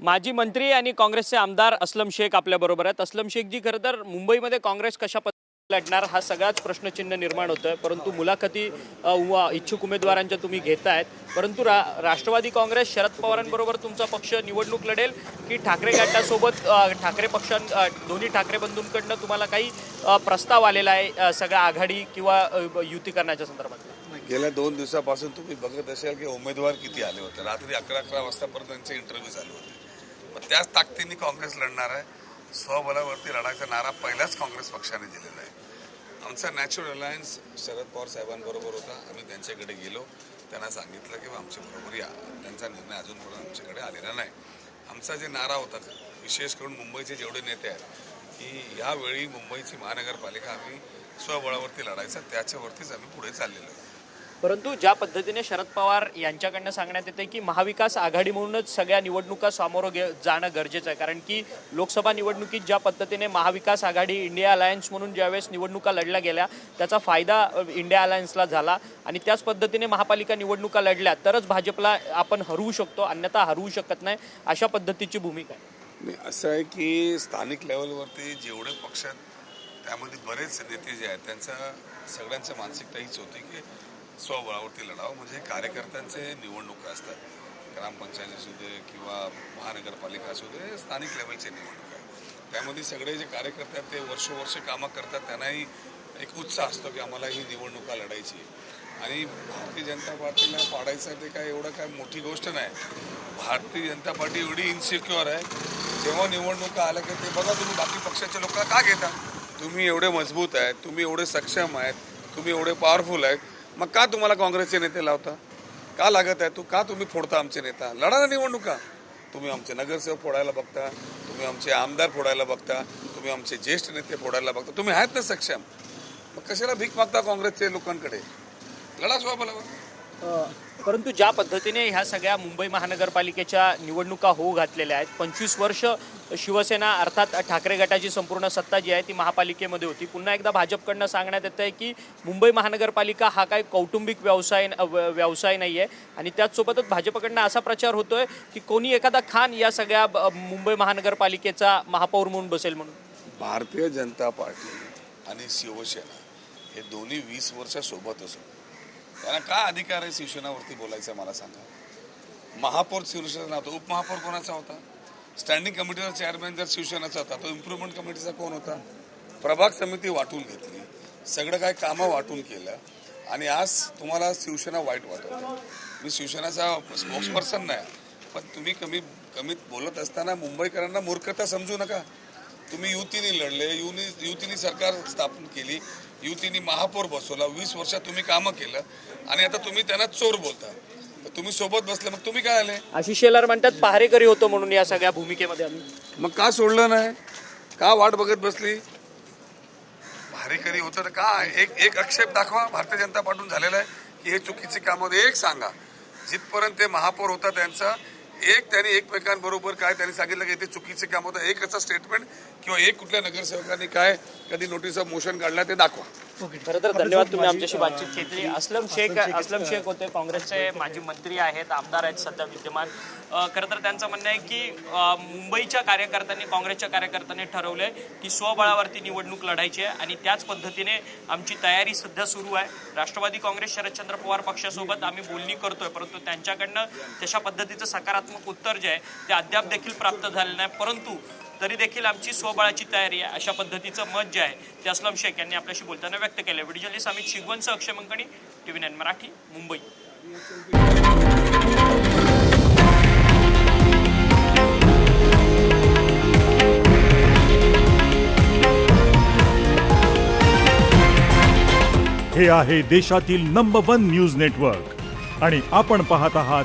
माजी मंत्री आणि काँग्रेसचे आमदार अस्लम शेख आपल्याबरोबर आहेत. अस्लम शेखजी खरं तर मुंबईमध्ये काँग्रेस कशा पद्धतीने लढणार हा सगळाच प्रश्नचिन्ह निर्माण होतोय परंतु मुलाखती व इच्छुक उमेदवारांच्या तुम्ही घेतायत. परंतु रा राष्ट्रवादी काँग्रेस शरद पवारांबरोबर तुमचा पक्ष निवडणूक लढेल की ठाकरे गटासोबत ठाकरे पक्षां दोन्ही ठाकरे बंधूंकडनं तुम्हाला काही प्रस्ताव आलेला आहे सगळ्या आघाडी किंवा युती करण्याच्या संदर्भात? गेल्या दोन दिवसापासून तुम्ही बघत असाल की उमेदवार किती आले होते. रात्री अकरा अकरा वाजतापर्यंत त्यांचे इंटरव्ह्यू झाले होते. त्याच ताकदीने काँग्रेस लढणार आहे. स्वबलावरती लढायचा नारा पहिलाच काँग्रेस पक्षाने दिलेला आहे. आमचा नॅचरल अलायन्स शरद पवार साहेबांबरोबर होता. आम्ही त्यांच्याकडे गेलो. त्यांना सांगितलं की आमच्या बरोबर या. त्यांचा निर्णय अजूनपर्यंत आमच्याकडे आलेला नाही. आमचा जे नारा होता विशेष करून मुंबईचे जेवढे नेते आहेत की यावेळी मुंबईची महानगरपालिका आम्ही स्वबळावरती लढायचा त्याच्यावरतीच आम्ही पुढे चाललेलो आहे. परंतु ज्या पद्धतीने शरद पवार यांच्याकडनं सांगण्यात येते की महाविकास आघाडी म्हणूनच सगळ्या निवडणुका सामोरं घे जाणं गरजेचं आहे. कारण की लोकसभा निवडणुकीत ज्या पद्धतीने महाविकास आघाडी इंडिया अलायन्स म्हणून ज्यावेळेस निवडणुका लढल्या गेल्या त्याचा फायदा इंडिया अलायन्सला झाला. आणि त्याच पद्धतीने महापालिका निवडणुका लढल्या तरच भाजपला आपण हरवू शकतो अन्यथा हरवू शकत नाही अशा पद्धतीची भूमिका आहे. असं आहे की स्थानिक लेवलवरती जेवढे पक्ष त्यामध्ये बरेच नेते जे आहेत त्यांचा सगळ्यांचं मानसिकता हीच होती की स्वबळावरती लढावं म्हणजे कार्यकर्त्यांचे निवडणुका असतात. ग्रामपंचायत असू दे किंवा महानगरपालिका असू दे स्थानिक लेवलचे निवडणुका आहे त्यामध्ये सगळे जे कार्यकर्ते आहेत ते वर्षोवर्ष कामं करतात. त्यांनाही एक उत्साह असतो की आम्हाला ही निवडणुका लढायची आणि भारतीय जनता पार्टीला पाडायचं ते काय एवढं काय मोठी गोष्ट नाही. भारतीय जनता पार्टी एवढी इन्सिक्युअर आहे. जेव्हा निवडणुका आल्या की ते बघा तुम्ही बाकी पक्षाच्या लोकांना का घेता? तुम्ही एवढे मजबूत आहेत तुम्ही एवढे सक्षम आहेत तुम्ही एवढे पॉवरफुल आहेत. मग का तुम्हाला काँग्रेसचे नेते लावता? का लागत आहे तू? का तुम्ही फोडता आमचे नेता? लढा ना निवडणुका. तुम्ही आमचे नगरसेवक फोडायला बघता तुम्ही आमचे आमदार फोडायला बघता तुम्ही आमचे ज्येष्ठ नेते फोडायला बघता. तुम्ही आहेत ना सक्षम. मग कशाला भीक मागता काँग्रेसचे लोकांकडे? लढा स्वबलावर परंतु ज्या पद्धतीने ह्या सगळ्या मुंबई महानगरपालिकेच्या निवडणुका होऊ घातलेल्या आहेत पंचवीस वर्ष शिवसेना अर्थात ठाकरे गटाची संपूर्ण सत्ता जी आहे ती महापालिकेमध्ये होती. पुन्हा एकदा भाजपकडनं सांगण्यात येतं आहे की मुंबई महानगरपालिका हा काही कौटुंबिक व्यवसाय व्यवसाय नाही आहे आणि त्याचसोबतच भाजपकडनं असा प्रचार होतो आहे की कोणी एखादा खान या सगळ्या ब- मुंबई महानगरपालिकेचा महापौर म्हणून बसेल म्हणून. भारतीय जनता पार्टी आणि शिवसेना हे दोन्ही वीस वर्षासोबतच होते त्यांना काय अधिकार आहे शिवसेनावरती बोलायचं मला सांगा. महापौर शिवसेना होता. उपमहापौर कोणाचा होता? स्टँडिंग कमिटीचा चेअरमॅन जर शिवसेनाचा होता तो इम्प्रुव्हमेंट कमिटीचा कोण होता? प्रभाग समिती वाटून घेतली. सगळं काय कामं वाटून केलं. आणि आज तुम्हाला शिवसेना वाईट वाटत मी शिवसेनाचा स्पोक्सपर्सन नाही. पण तुम्ही कमी कमीत बोलत असताना मुंबईकरांना मूर्खता समजू नका. तुम्ही युतीने लढले युनी युतीने सरकार स्थापन केली युतीने महापौर बसवला वीस वर्षात तुम्ही कामं केलं आणि आता तुम्ही त्यांना चोर बोलता. तर तुम्ही सोबत बसले मग तुम्ही काय आले? आशिष शेलार म्हणतात पहारेकरी होतो म्हणून या सगळ्या भूमिकेमध्ये आम्ही. मग का सोडलं नाही? का वाट बघत बसली? भारेकरी होतं तर का एक एक आक्षेप दाखवा भारतीय जनता पार्टीतून झालेला आहे की हे चुकीचे काम होते. एक सांगा जिथपर्यंत ते महापौर होता त्यांचा एक त्यांनी एकमेकांबरोबर काय त्यांनी सांगितलं की ते चुकीचे काम होतं. एक असं स्टेटमेंट किंवा एक कुठल्या नगरसेवकांनी काय कधी नोटीस ऑफ मोशन काढला ते दाखवा. खरं तर धन्यवाद तुम्ही आमच्याशी बातचीत केली. असलम शेख असलम शेख होते काँग्रेसचे माजी मंत्री आहेत आमदार आहेत सध्या विद्यमान. खरं तर त्यांचं म्हणणं आहे की मुंबईच्या कार्यकर्त्यांनी काँग्रेसच्या कार्यकर्त्यांनी ठरवलंय की स्वबळावरती निवडणूक लढायची आहे आणि त्याच पद्धतीने आमची तयारी सध्या सुरू आहे. राष्ट्रवादी काँग्रेस शरदचंद्र पवार पक्षासोबत आम्ही बोलणी करतोय परंतु त्यांच्याकडनं तशा पद्धतीचं सकारात्मक उत्तर जे आहे ते अद्याप देखील प्राप्त झालेलं नाही. परंतु तरी देखील आमची स्वबळाची तयारी आहे. अशा पद्धतीचं मत जे आहे ते असलम शेख यांनी आपल्याशी बोलताना व्यक्त केलं video journalist Amit Shigwant Akshay Mankani nine Marathi Mumbai. हे आहे देशातील नंबर वन न्यूज नेटवर्क आणि आपण पाहत आहात